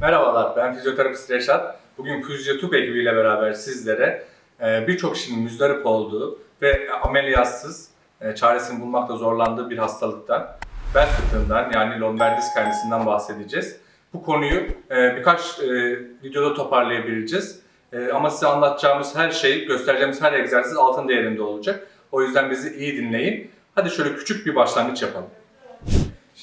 Merhabalar, ben fizyoterapist Reşat. Bugün Fizyotüp ekibiyle beraber sizlere e, birçok kişinin müzdarip olduğu ve ameliyatsız e, çaresini bulmakta zorlandığı bir hastalıktan, bel fıtığından yani lomber disk herniasından bahsedeceğiz. Bu konuyu e, birkaç videoda toparlayabileceğiz. Ama size anlatacağımız her şey, göstereceğimiz her egzersiz altın değerinde olacak. O yüzden bizi iyi dinleyin. Hadi şöyle küçük bir başlangıç yapalım.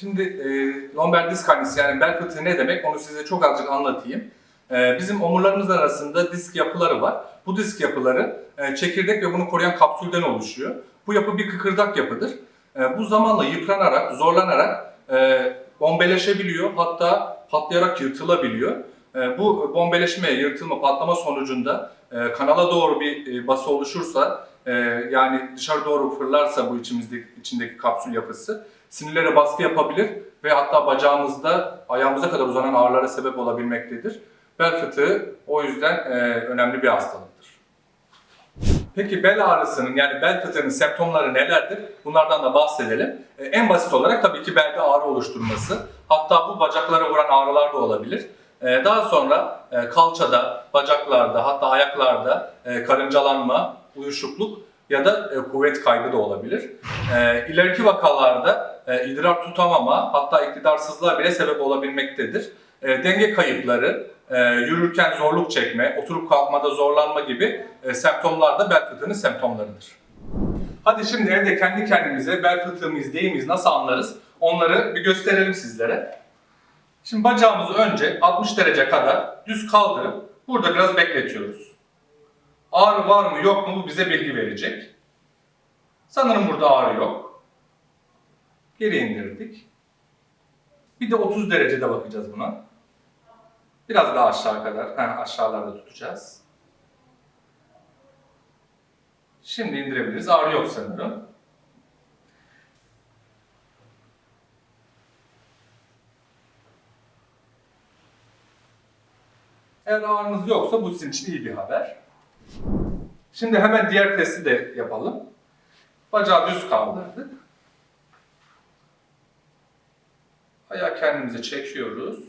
Şimdi e, lomber disk herniası yani bel fıtığı ne demek onu size çok azıcık anlatayım. E, bizim omurlarımız arasında disk yapıları var. Bu disk yapıları e, çekirdek ve bunu koruyan kapsülden oluşuyor. Bu yapı bir kıkırdak yapıdır. E, bu zamanla yıpranarak, zorlanarak e, bombeleşebiliyor hatta patlayarak yırtılabiliyor. E, bu bombeleşme, yırtılma, patlama sonucunda e, kanala doğru bir e, bası oluşursa e, yani dışarı doğru fırlarsa bu içimizdeki, içindeki kapsül yapısı sinirlere baskı yapabilir ve hatta bacağımızda ayağımıza kadar uzanan ağrılara sebep olabilmektedir. Bel fıtığı o yüzden e, önemli bir hastalıktır. Peki bel ağrısının yani bel fıtığının semptomları nelerdir? Bunlardan da bahsedelim. E, en basit olarak tabii ki belde ağrı oluşturması. Hatta bu bacaklara vuran ağrılar da olabilir. E, daha sonra e, kalçada, bacaklarda hatta ayaklarda e, karıncalanma, uyuşukluk ya da e, kuvvet kaybı da olabilir. E, ileriki vakalarda e, idrar tutamama hatta iktidarsızlığa bile sebep olabilmektedir. E, denge kayıpları, e, yürürken zorluk çekme, oturup kalkmada zorlanma gibi e, semptomlar da bel fıtığının semptomlarıdır. Hadi şimdi evde kendi kendimize bel fıtığı mıyız değil miyiz nasıl anlarız onları bir gösterelim sizlere. Şimdi bacağımızı önce 60 derece kadar düz kaldırıp burada biraz bekletiyoruz. Ağrı var mı yok mu bu bize bilgi verecek. Sanırım burada ağrı yok. Geri indirdik. Bir de 30 derecede bakacağız buna. Biraz daha aşağı kadar, ha, aşağılarda tutacağız. Şimdi indirebiliriz. Ağrı yok sanırım. Eğer ağrınız yoksa bu sizin için iyi bir haber. Şimdi hemen diğer testi de yapalım. Bacağı düz kaldırdık. Ayağı kendimize çekiyoruz.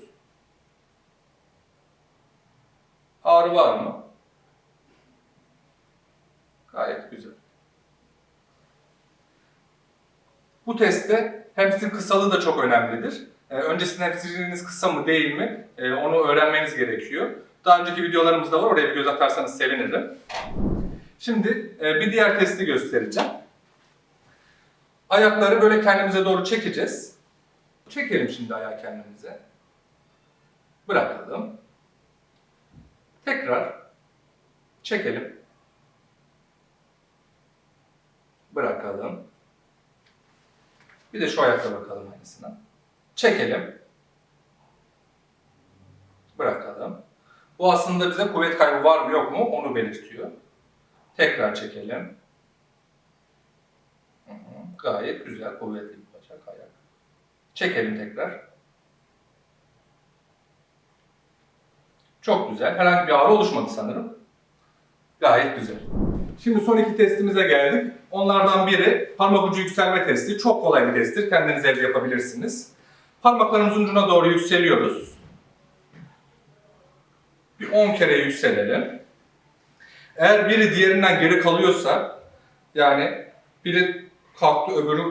Ağrı var mı? Gayet güzel. Bu testte hamstring kısalığı da çok önemlidir. Ee, öncesinde hamstringiniz kısa mı değil mi ee, onu öğrenmeniz gerekiyor. Daha önceki videolarımız da var. Oraya bir göz atarsanız sevinirim. Şimdi e, bir diğer testi göstereceğim. Ayakları böyle kendimize doğru çekeceğiz. Çekelim şimdi ayağı kendimize. Bırakalım. Tekrar çekelim. Bırakalım. Bir de şu ayakta bakalım aynısına. Çekelim. Bırakalım. Bu aslında bize kuvvet kaybı var mı yok mu onu belirtiyor. Tekrar çekelim. Hı hı, Gayet güzel, kuvvetli bir bacak, ayak. Çekelim tekrar. Çok güzel. Herhangi bir ağrı oluşmadı sanırım. Gayet güzel. Şimdi son iki testimize geldik. Onlardan biri parmak ucu yükselme testi. Çok kolay bir testtir. Kendiniz evde yapabilirsiniz. Parmaklarımızın ucuna doğru yükseliyoruz. Bir 10 kere yükselelim. Eğer biri diğerinden geri kalıyorsa, yani biri kalktı öbürü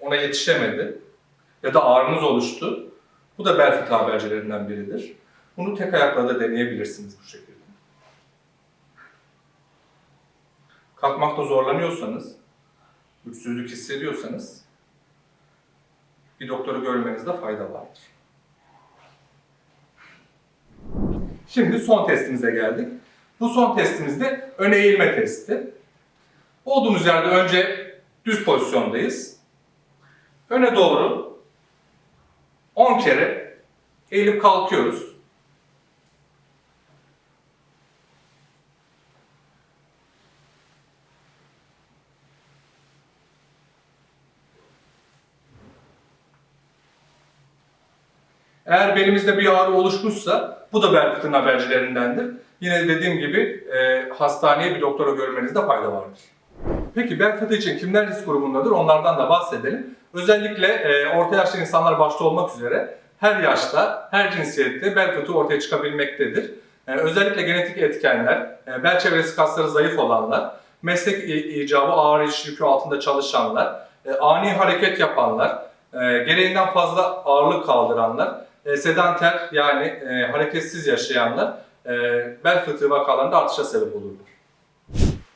ona yetişemedi ya da ağrınız oluştu. Bu da bel fıtığı habercilerinden biridir. Bunu tek ayakla da deneyebilirsiniz bu şekilde. Kalkmakta zorlanıyorsanız, güçsüzlük hissediyorsanız bir doktoru görmenizde fayda vardır. Şimdi son testimize geldik. Bu son testimizde ön eğilme testi. Olduğumuz yerde önce düz pozisyondayız. Öne doğru 10 kere eğilip kalkıyoruz. Eğer belimizde bir ağrı oluşmuşsa bu da bel fıtığının habercilerindendir. Yine dediğim gibi e, hastaneye bir doktora görmenizde fayda vardır. Peki fıtığı için kimler risk grubundadır onlardan da bahsedelim. Özellikle e, orta yaşlı insanlar başta olmak üzere her yaşta, her cinsiyette bel fıtığı ortaya çıkabilmektedir. Ee, özellikle genetik etkenler, e, bel çevresi kasları zayıf olanlar, meslek icabı ağır iş yükü altında çalışanlar, e, ani hareket yapanlar, e, gereğinden fazla ağırlık kaldıranlar, e, sedanter yani e, hareketsiz yaşayanlar e, bel fıtığı vakalarında artışa sebep olurlar.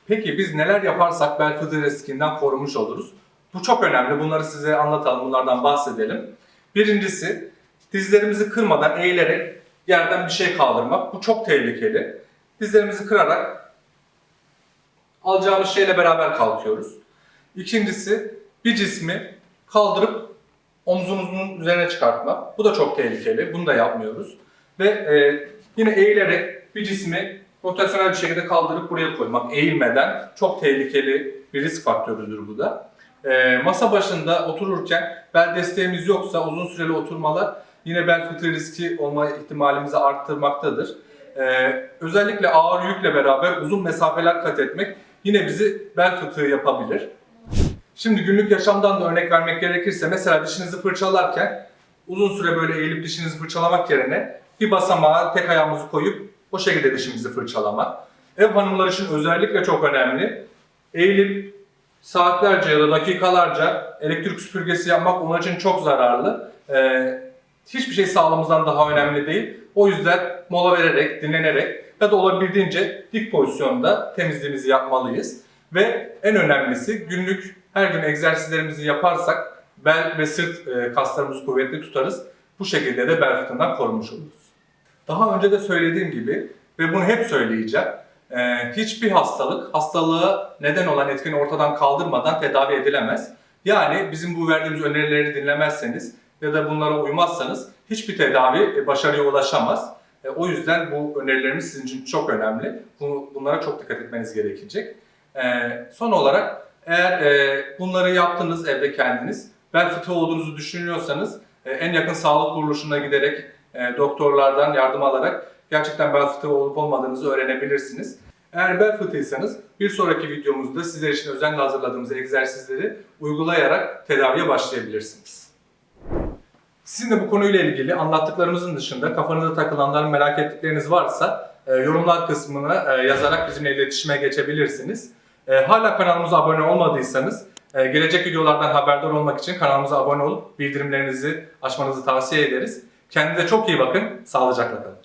Peki biz neler yaparsak bel fıtığı riskinden korumuş oluruz? Bu çok önemli. Bunları size anlatalım, bunlardan bahsedelim. Birincisi dizlerimizi kırmadan eğilerek yerden bir şey kaldırmak. Bu çok tehlikeli. Dizlerimizi kırarak alacağımız şeyle beraber kalkıyoruz. İkincisi bir cismi kaldırıp omzunuzun üzerine çıkartmak. Bu da çok tehlikeli. Bunu da yapmıyoruz. Ve e, yine eğilerek bir cismi rotasyonel bir şekilde kaldırıp buraya koymak eğilmeden çok tehlikeli bir risk faktörüdür bu da. E, masa başında otururken bel desteğimiz yoksa uzun süreli oturmalar yine bel fıtığı riski olma ihtimalimizi arttırmaktadır. E, özellikle ağır yükle beraber uzun mesafeler kat etmek yine bizi bel fıtığı yapabilir. Şimdi günlük yaşamdan da örnek vermek gerekirse mesela dişinizi fırçalarken uzun süre böyle eğilip dişinizi fırçalamak yerine bir basamağa tek ayağımızı koyup o şekilde dişimizi fırçalamak. Ev hanımları için özellikle çok önemli. Eğilip saatlerce ya da dakikalarca elektrik süpürgesi yapmak onlar için çok zararlı. Ee, hiçbir şey sağlığımızdan daha önemli değil. O yüzden mola vererek, dinlenerek ya da olabildiğince dik pozisyonda temizliğimizi yapmalıyız. Ve en önemlisi günlük her gün egzersizlerimizi yaparsak bel ve sırt e, kaslarımızı kuvvetli tutarız. Bu şekilde de bel fıtığından korunmuş oluruz. Daha önce de söylediğim gibi ve bunu hep söyleyeceğim. e, hiçbir hastalık hastalığa neden olan etkeni ortadan kaldırmadan tedavi edilemez. Yani bizim bu verdiğimiz önerileri dinlemezseniz ya da bunlara uymazsanız hiçbir tedavi e, başarıya ulaşamaz. E, o yüzden bu önerilerimiz sizin için çok önemli. Bu, bunlara çok dikkat etmeniz gerekecek. Son olarak eğer bunları yaptınız evde kendiniz, bel fıtığı olduğunuzu düşünüyorsanız en yakın sağlık kuruluşuna giderek e, doktorlardan yardım alarak gerçekten bel fıtığı olup olmadığınızı öğrenebilirsiniz. Eğer bel fıtığıysanız bir sonraki videomuzda sizler için özenle hazırladığımız egzersizleri uygulayarak tedaviye başlayabilirsiniz. Sizin de bu konuyla ilgili anlattıklarımızın dışında kafanıza takılanlar, merak ettikleriniz varsa e, yorumlar kısmına e, yazarak bizimle iletişime geçebilirsiniz. Hala kanalımıza abone olmadıysanız gelecek videolardan haberdar olmak için kanalımıza abone olup bildirimlerinizi açmanızı tavsiye ederiz. Kendinize çok iyi bakın, sağlıcakla kalın.